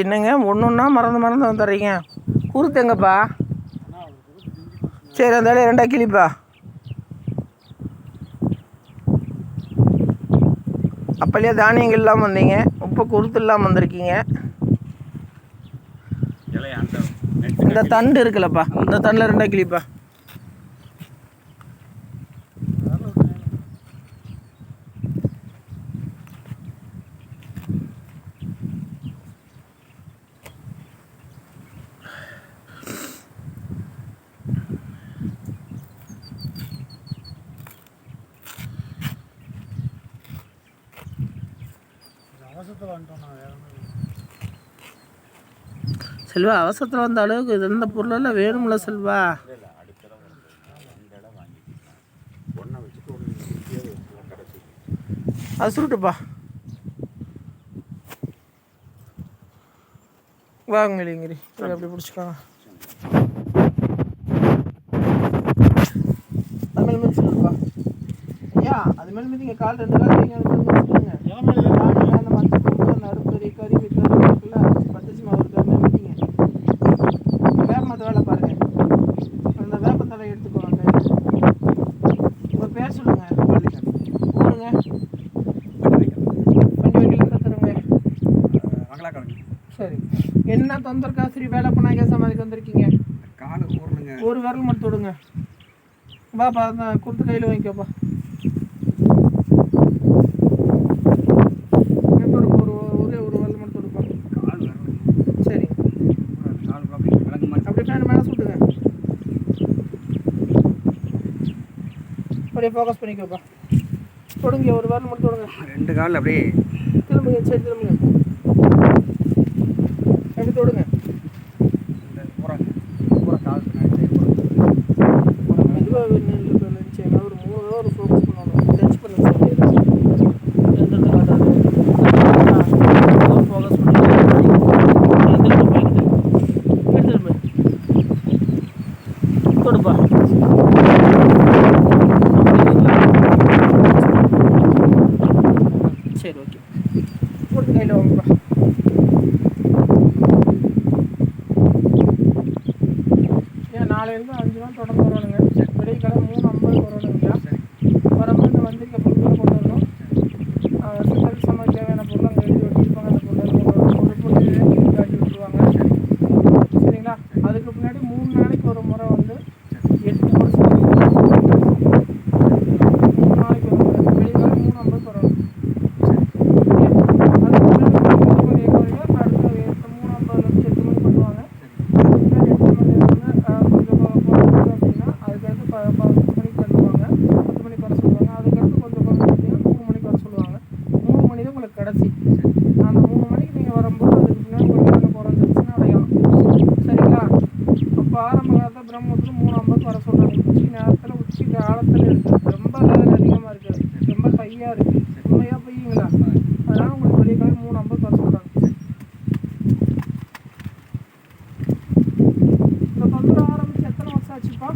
என்னங்க ஒன்று ஒன்றா மறந்து மறந்து வந்துடுறீங்க? குருத்தெங்கப்பா சரி அந்த வேலையை ரெண்டா கிளிப்பா அப்போலேயே தானியங்கள் இல்லாமல் வந்தீங்க. இப்போ குருத்து இல்லாமல் வந்திருக்கீங்க. இந்த தண்டு இருக்குல்லப்பா. இந்த தண்டில் ரெண்டா கிளிப்பா செல்வா அவசரத்தில் வந்த அளவுக்கு இது இந்த பொருளெல்லாம் வேணும்ல செல்வா? அது சுருட்டுப்பா. வாங்க இதை அப்படி பிடிச்சிக்கோங்க அது மேலே மிதி சொல்லுப்பா ஐயா அது மேலே மிதிங்க. கால் ரெண்டு கால் வைங்க என்ன தொந்தரக்கா சரி வேலை பண்ணாங்க சமாதிக்கு வந்திருக்கீங்க? காலு ஊறணுங்க. ஒரு விரல் மட்டும் விடுங்க பாப்பா அந்த கொடுத்து கையில் வாங்கிக்கோப்பா அப்படியே ஃபோக்கஸ் பண்ணிக்கோப்பா தொடுங்க ஒரு விரல் மட்டும் தொடுங்க. ரெண்டு கால் அப்படியே. திரும்புங்க சரி திரும்புங்க. எடுத்து விடுங்க இந்த பூரா பூரா கால் பின்னாடி side பூரா. மெதுவாக நினைச்சேன் ஒரு மூணு தடவை ஒரு ஃபோக்கஸ் பண்ணணும் டச் பண்ணுங்க சார் எந்த இடத்துல காட்டாது ஃபோக்கஸ் பண்ணுங்க எந்த இடத்துல போய்கிட்டு இங்க திரும்ப தொடுப்பா சரி ஓகே கொடுத்து கையில் வாங்கப்பா ஏன் அஞ்சு நாள் தொடர்ந்து வரணுங்க வெளியே மூணு ஐம்பது வரணுங்களா வரப்போ இந்த வந்திருக்க ஆரம்ப காலத்தில் மூணு ஐம்பது வர சொல்கிறாங்க உச்சி நேரத்தில் உச்சி காலத்தில் இருக்குது ரொம்ப லெவல் அதிகமாக இருக்குது ரொம்ப ஹையாக இருக்குது உண்மையாக போய்ங்களா அதனால் உங்களுக்கு வெளியே காலம் மூணு ஐம்பது வர சொல்கிறாங்க இந்த தொந்தர ஆரம்பிச்சு எத்தனை வருஷம் ஆச்சுப்பா?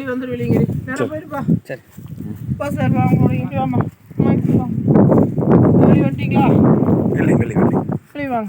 வெளியே வந்துடு வெளியங்க நேரம் போயிருப்பா சரி. பா சார் வாங்க இங்கே வாமா வா. வெளியே வந்துட்டீங்களா வெள்ளி வெள்ளி வெள்ளி வெளியே வாங்க.